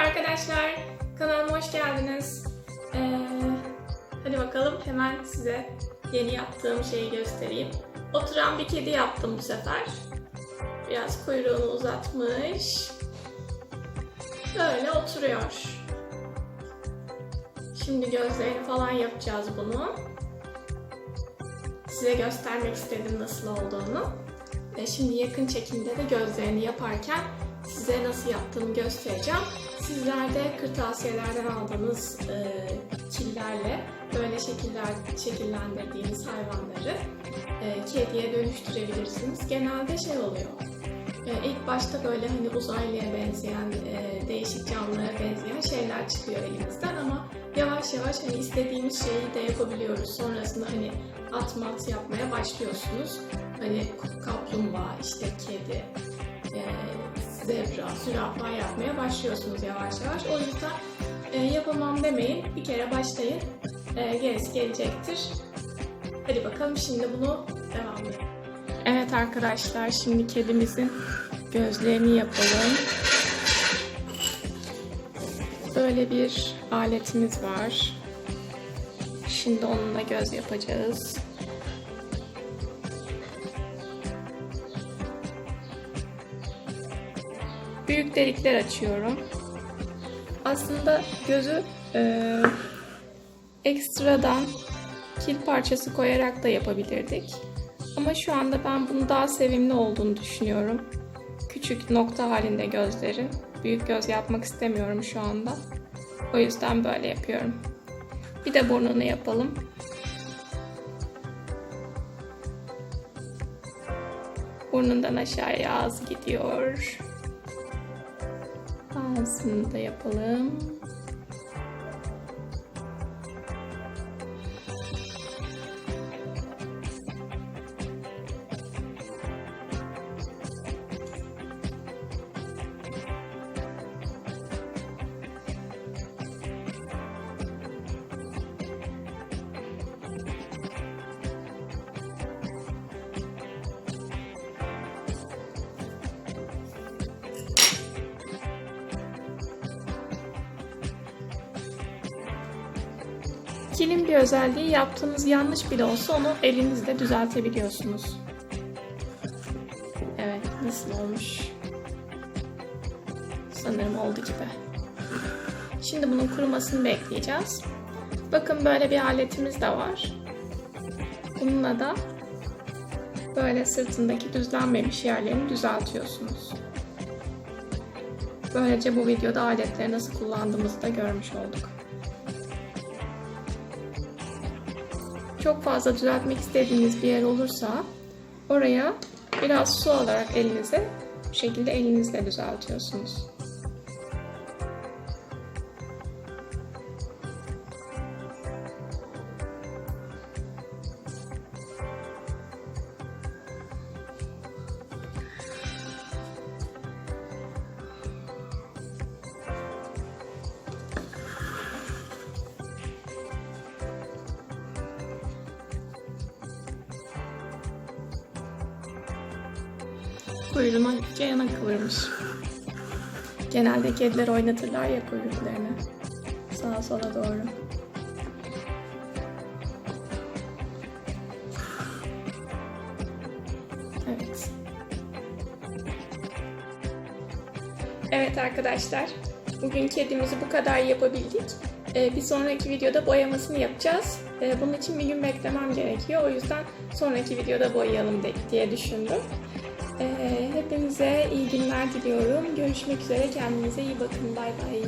arkadaşlar. Kanalıma hoş geldiniz. Ee, hadi bakalım hemen size yeni yaptığım şeyi göstereyim. Oturan bir kedi yaptım bu sefer. Biraz kuyruğunu uzatmış. Böyle oturuyor. Şimdi gözlerini falan yapacağız bunu. Size göstermek istedim nasıl olduğunu. E, Şimdi yakın çekimde de gözlerini yaparken size nasıl yaptığımı göstereceğim. Sizler de kırtasiyelerden aldığınız e, killerle böyle şekiller şekillendirdiğiniz hayvanları e, kediye dönüştürebilirsiniz. Genelde şey oluyor. E, ilk başta böyle hani uzaylıya benzeyen, e, değişik canlılara benzeyen şeyler çıkıyor elinizden ama yavaş yavaş hani istediğimiz şeyi de yapabiliyoruz. Sonrasında hani at mat yapmaya başlıyorsunuz. Hani kaplumbağa, işte kedi, zebra, zürafa yapmaya başlıyorsunuz yavaş yavaş. O yüzden e, yapamam demeyin. Bir kere başlayın. E, gerisi gelecektir. Hadi bakalım şimdi bunu devam edelim. Evet arkadaşlar şimdi kedimizin gözlerini yapalım. Böyle bir aletimiz var. Şimdi onunla göz yapacağız. Büyük delikler açıyorum. Aslında gözü e, ekstradan kil parçası koyarak da yapabilirdik. Ama şu anda ben bunu daha sevimli olduğunu düşünüyorum. Küçük nokta halinde gözleri. Büyük göz yapmak istemiyorum şu anda. O yüzden böyle yapıyorum. Bir de burnunu yapalım. Burnundan aşağıya ağzı gidiyor. Ağzını da yapalım. Kilin bir özelliği yaptığınız yanlış bile olsa onu elinizle düzeltebiliyorsunuz. Evet, nasıl olmuş? Sanırım oldu gibi. Şimdi bunun kurumasını bekleyeceğiz. Bakın böyle bir aletimiz de var. Bununla da böyle sırtındaki düzlenmemiş yerlerini düzeltiyorsunuz. Böylece bu videoda aletleri nasıl kullandığımızı da görmüş olduk. Çok fazla düzeltmek istediğiniz bir yer olursa oraya biraz su alarak elinize bu şekilde elinizle düzeltiyorsunuz. Kuyruğuna yana kıvırmış. Genelde kediler oynatırlar ya kuyruklarını. Sağa sola doğru. Evet. Evet arkadaşlar. Bugün kedimizi bu kadar yapabildik. Ee, bir sonraki videoda boyamasını yapacağız. Ee, bunun için bir gün beklemem gerekiyor. O yüzden sonraki videoda boyayalım diye düşündüm. Ee, hepinize iyi günler diliyorum. Görüşmek üzere. Kendinize iyi bakın. Bay bay.